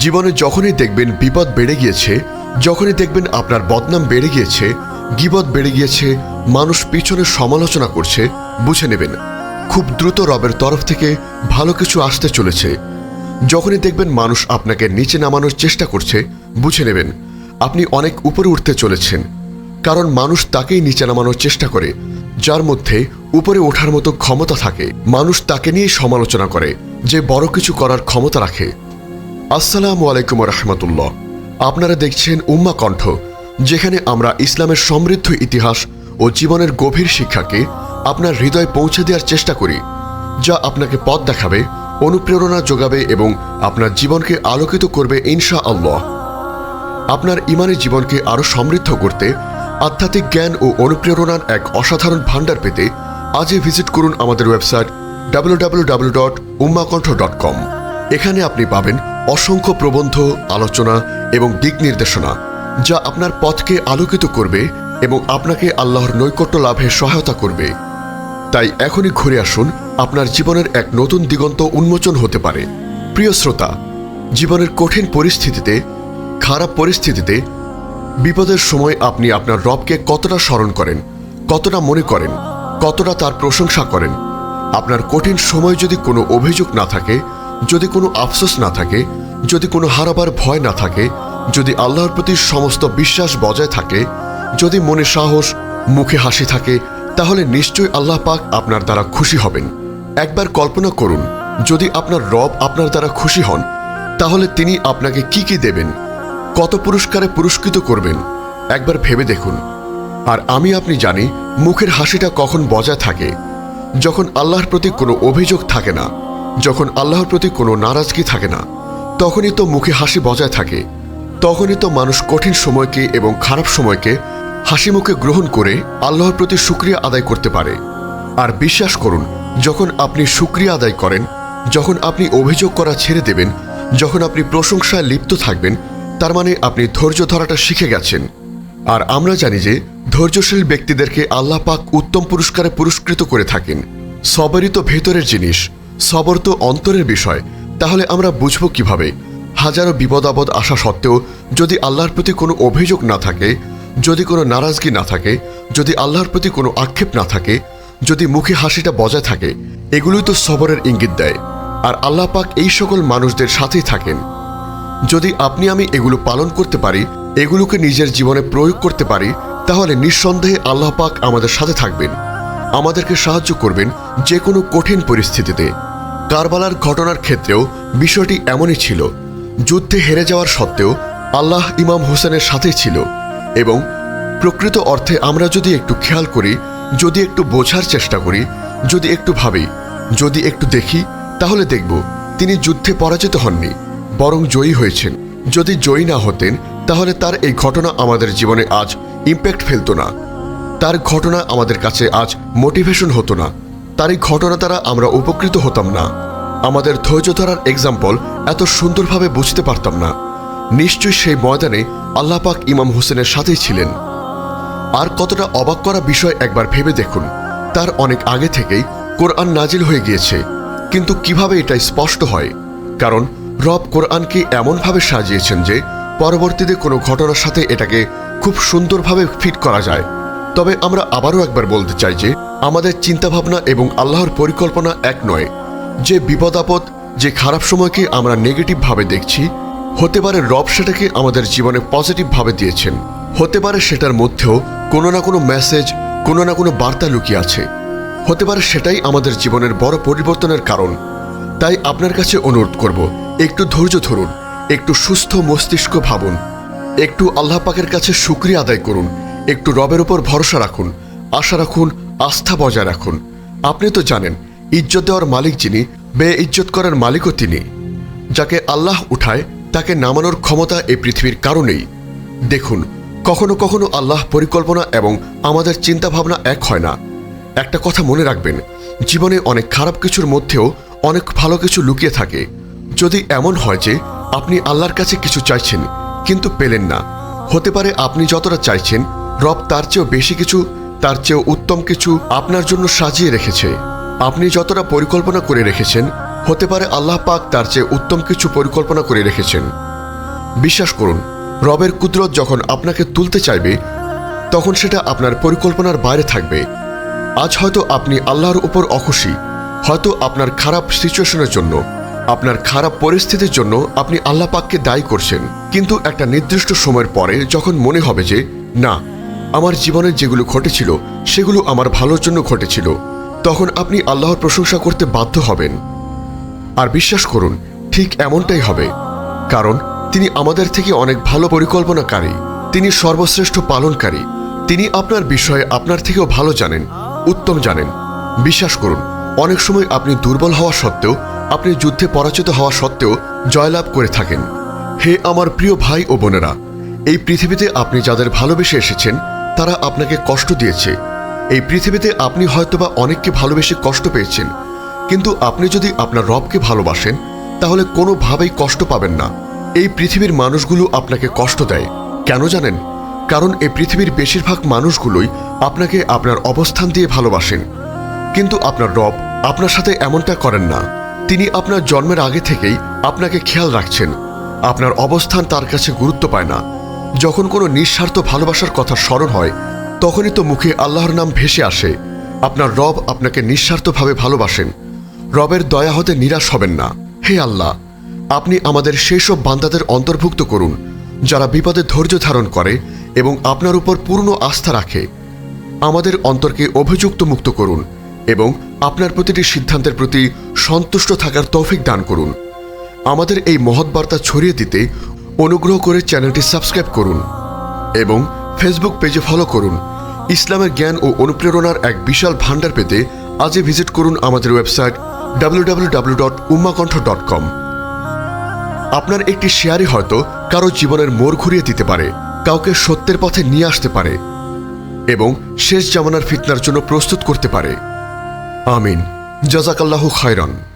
জীবনে যখনই দেখবেন বিপদ বেড়ে গিয়েছে, যখনই দেখবেন আপনার বদনাম বেড়ে গিয়েছে, গিবদ বেড়ে গিয়েছে, মানুষ পিছনে সমালোচনা করছে, বুঝে নেবেন। খুব দ্রুত রবের তরফ থেকে ভালো কিছু আসতে চলেছে। যখনই দেখবেন মানুষ আপনাকে নিচে নামানোর চেষ্টা করছে, বুঝে নেবেন, আপনি অনেক উপরে উঠতে চলেছেন। কারণ মানুষ তাকেই নিচে নামানোর চেষ্টা করে, যার মধ্যে উপরে ওঠার মতো ক্ষমতা থাকে। মানুষ তাকে নিয়েই সমালোচনা করে, যে বড় কিছু করার ক্ষমতা রাখে। আসসালামু আলাইকুম রহমতুল্লাহ। আপনারা দেখছেন উম্মা কণ্ঠ, যেখানে আমরা ইসলামের সমৃদ্ধ ইতিহাস ও জীবনের গভীর শিক্ষাকে আপনার হৃদয়ে পৌঁছে দেওয়ার চেষ্টা করি, যা আপনাকে পথ দেখাবে, অনুপ্রেরণা যোগাবে এবং আপনার জীবনকে আলোকিত করবে ইনশা আল্লাহ আপনার ইমানের জীবনকে আরও সমৃদ্ধ করতে আধ্যাত্মিক জ্ঞান ও অনুপ্রেরণার এক অসাধারণ ভাণ্ডার পেতে আজই ভিজিট করুন আমাদের ওয়েবসাইট ডাব্লিউ এখানে আপনি পাবেন অসংখ্য প্রবন্ধ, আলোচনা এবং দিক নির্দেশনা যা আপনার পথকে আলোকিত করবে এবং আপনাকে আল্লাহর নৈকট্য লাভে সহায়তা করবে। তাই এখনই ঘুরে আসুন আপনার জীবনের এক নতুন দিগন্ত উন্মোচন হতে পারে। প্রিয় শ্রোতা, জীবনের কঠিন পরিস্থিতিতে, খারাপ পরিস্থিতিতে, বিপদের সময় আপনি আপনার রবকে কতটা স্মরণ করেন, কতটা মনে করেন, কতটা তার প্রশংসা করেন? আপনার কঠিন সময় যদি কোনো অভিযোগ না থাকে যদি কোনো আফসোস না থাকে, যদি কোনো হারাবার ভয় না থাকে, যদি আল্লাহর প্রতি সমস্ত বিশ্বাস বজায় থাকে, যদি মনে সাহস, মুখে হাসি থাকে, তাহলে নিশ্চয়ই আল্লাহ পাক আপনার দ্বারা খুশি হবেন। একবার কল্পনা করুন, যদি আপনার রব আপনার দ্বারা খুশি হন, তাহলে তিনি আপনাকে কি কি দেবেন, কত পুরস্কারে পুরস্কৃত করবেন, একবার ভেবে দেখুন। আর আমি আপনি জানি, মুখের হাসিটা কখন বজায় থাকে, যখন আল্লাহর প্রতি কোনো অভিযোগ থাকে না। যখন আল্লাহর প্রতি কোনো নারাজগি থাকে না, তখনই তো মুখে হাসি বজায় থাকে, তখনই তো মানুষ কঠিন সময়কে এবং খারাপ সময়কে হাসি মুখে গ্রহণ করে আল্লাহর প্রতি সুক্রিয়া আদায় করতে পারে। আর বিশ্বাস করুন, যখন আপনি সুক্রিয়া আদায় করেন, যখন আপনি অভিযোগ করা ছেড়ে দেবেন, যখন আপনি প্রশংসায় লিপ্ত থাকবেন, তার মানে আপনি ধৈর্য ধরাটা শিখে গেছেন। আর আমরা জানি যে ধৈর্যশীল ব্যক্তিদেরকে আল্লাহ পাক উত্তম পুরস্কারে পুরস্কৃত করে থাকেন। সবরই তো ভেতরের জিনিস। সবর তো অন্তরের বিষয়, তাহলে আমরা বুঝব কীভাবে? হাজারো বিপদ আপদ আসা সত্ত্বেও যদি আল্লাহর প্রতি কোনো অভিযোগ না থাকে, যদি কোনো নারাজগি না থাকে, যদি আল্লাহর প্রতি কোনো আক্ষেপ না থাকে, যদি মুখে হাসিটা বজায় থাকে, এগুলোই তো সবরের ইঙ্গিত দেয়। আর আল্লাহ পাক এই সকল মানুষদের সাথেই থাকেন। যদি আপনি আমি এগুলো পালন করতে পারি, এগুলোকে নিজের জীবনে প্রয়োগ করতে পারি, তাহলে নিঃসন্দেহে আল্লাহ পাক আমাদের সাথে থাকবেন। আমাদেরকে সাহায্য করবেন যে কোনো কঠিন পরিস্থিতিতে। কারবালার ঘটনার ক্ষেত্রেও বিষয়টি এমনই ছিল। যুদ্ধে হেরে যাওয়ার সত্ত্বেও আল্লাহ ইমাম হোসেনের সাথেই ছিল এবং প্রকৃত অর্থে আমরা যদি একটু খেয়াল করি, যদি একটু বোঝার চেষ্টা করি, যদি একটু ভাবি, যদি একটু দেখি, তাহলে দেখব তিনি যুদ্ধে পরাজিত হননি, বরং জয়ী হয়েছেন। যদি জয়ী না হতেন, তাহলে তার এই ঘটনা আমাদের জীবনে আজ ইম্প্যাক্ট ফেলতো না। তার ঘটনা আমাদের কাছে আজ মোটিভেশন হতো না। তার এই ঘটনা দ্বারা আমরা উপকৃত হতাম না। আমাদের ধৈর্য ধরার এক্সাম্পল এত সুন্দরভাবে বুঝতে পারতাম না। নিশ্চয়ই সেই ময়দানে আল্লাপাক ইমাম হোসেনের সাথেই ছিলেন। আর কতটা অবাক করা বিষয় একবার ভেবে দেখুন। তার অনেক আগে থেকেই কোরআন নাজিল হয়ে গিয়েছে। কিন্তু কীভাবে এটা স্পষ্ট হয়? কারণ রব কোরআনকে এমনভাবে সাজিয়েছেন যে, পরবর্তীতে কোনো ঘটনার সাথে এটাকে খুব সুন্দরভাবে ফিট করা যায়। তবে আমরা আবারও একবার বলতে চাই যে, আমাদের চিন্তাভাবনা এবং আল্লাহর পরিকল্পনা এক নয়। যে বিপদ আপদ, যে খারাপ সময়কে আমরা নেগেটিভভাবে দেখছি, হতে পারে রব সেটাকে আমাদের জীবনে পজিটিভভাবে দিয়েছেন। হতে পারে সেটার মধ্যেও কোনো না কোনো মেসেজ কোনো না কোনো বার্তা লুকিয়ে আছে। হতে পারে সেটাই আমাদের জীবনের বড় পরিবর্তনের কারণ। তাই আপনার কাছে অনুরোধ করব, একটু ধৈর্য ধরুন, একটু সুস্থ মস্তিষ্ক ভাবুন, একটু আল্লাহ পাকের কাছে শুক্রিয়া আদায় করুন একটু রবের উপর ভরসা রাখুন, আশা রাখুন, আস্থা বজায় রাখুন। আপনি তো জানেন, ইজ্জত দেওয়ার মালিক যিনি বে ইজ্জত করার মালিকও তিনি। যাকে আল্লাহ উঠায়, তাকে নামানোর ক্ষমতা এই পৃথিবীর কারণেই। দেখুন, কখনো কখনো আল্লাহ পরিকল্পনা এবং আমাদের চিন্তাভাবনা এক হয় না। একটা কথা মনে রাখবেন, জীবনে অনেক খারাপ কিছুর মধ্যেও অনেক ভালো কিছু লুকিয়ে থাকে। যদি এমন হয় যে, আপনি আল্লাহর কাছে কিছু চাইছেন, কিন্তু পেলেন না। হতে পারে আপনি যতটা চাইছেন রব তার চেয়েও বেশি কিছু, তার চেয়েও উত্তম কিছু আপনার জন্য সাজিয়ে রেখেছে। আপনি যতটা পরিকল্পনা করে রেখেছেন, হতে পারে আল্লাহ পাক তার চেয়ে উত্তম কিছু পরিকল্পনা করে রেখেছেন। বিশ্বাস করুন, রবের কুদরত যখন আপনাকে তুলতে চাইবে, তখন সেটা আপনার পরিকল্পনার বাইরে থাকবে। আজ হয়তো আপনি আল্লাহর উপর অখুশি, হয়তো আপনার খারাপ সিচুয়েশনের জন্য, আপনার খারাপ পরিস্থিতির জন্য আপনি আল্লাহ পাককে দায়ী করছেন। কিন্তু একটা নির্দিষ্ট সময়ের পরে যখন মনে হবে যে, না আমার জীবনে যেগুলো ঘটেছিল, সেগুলো আমার ভালোর জন্য ঘটেছিল। তখন আপনি আল্লাহর প্রশংসা করতে বাধ্য হবেন। আর বিশ্বাস করুন, ঠিক এমনটাই হবে। কারণ, তিনি আমাদের থেকে অনেক ভালো পরিকল্পনাকারী। তিনি সর্বশ্রেষ্ঠ পালনকারী। তিনি আপনার বিষয়ে আপনার থেকেও ভালো জানেন, উত্তম জানেন। বিশ্বাস করুন, অনেক সময় আপনি দুর্বল হওয়া সত্ত্বেও, আপনি যুদ্ধে পরাজিত হওয়া সত্ত্বেও জয়লাভ করে থাকেন। হে আমার প্রিয় ভাই ও বোনেরা, এই পৃথিবীতে আপনি যাদের ভালোবেসে এসেছেন তারা আপনাকে কষ্ট দিয়েছে। এই পৃথিবীতে আপনি হয়তোবা অনেককে ভালোবেসে কষ্ট পেয়েছেন, কিন্তু আপনি যদি আপনার রবকে ভালোবাসেন, তাহলে কোনোভাবেই কষ্ট পাবেন না। এই পৃথিবীর মানুষগুলো আপনাকে কষ্ট দেয়। কেন জানেন? কারণ এই পৃথিবীর বেশিরভাগ মানুষগুলোই আপনাকে আপনার অবস্থান দিয়ে ভালোবাসেন। কিন্তু আপনার রব আপনার সাথে এমনটা করেন না। তিনি আপনার জন্মের আগে থেকেই আপনাকে খেয়াল রাখছেন। আপনার অবস্থান তার কাছে গুরুত্ব পায় না। যখন কোনো নিঃস্বার্থ ভালোবাসার কথা স্মরণ হয়, তখনই তো মুখে আল্লাহর নাম ভেসে আসে। আপনার রব আপনাকে নিঃস্বার্থভাবে ভালোবাসেন। রবের দয়া হতে নিরাশ হবেন না। হে আল্লাহ, আপনি আমাদের সেই সব বান্দাদের অন্তর্ভুক্ত করুন, যারা বিপদে ধৈর্য ধারণ করে এবং আপনার উপর পূর্ণ আস্থা রাখে। আমাদের অন্তরকে অভিযুক্ত মুক্ত করুন এবং আপনার প্রতিটি সিদ্ধান্তের প্রতি সন্তুষ্ট থাকার তৌফিক দান করুন। আমাদের এই মহৎ বার্তা ছড়িয়ে দিতে অনুগ্রহ করে চ্যানেলটি সাবস্ক্রাইব করুন এবং ফেসবুক পেজে ফলো করুন। ইসলামের জ্ঞান ও অনুপ্রেরণার এক বিশাল ভান্ডার পেতে আজই ভিজিট করুন আমাদের ওয়েবসাইট www.ummakantha.com আপনার একটি শেয়ারই হয়তো কারও জীবনের মোড় ঘুরিয়ে দিতে পারে, কাউকে সত্যের পথে নিয়ে আসতে পারে, এবং শেষ জামানার ফিতনার জন্য প্রস্তুত করতে পারে। আমিন। জাজাকাল্লাহু খায়রান।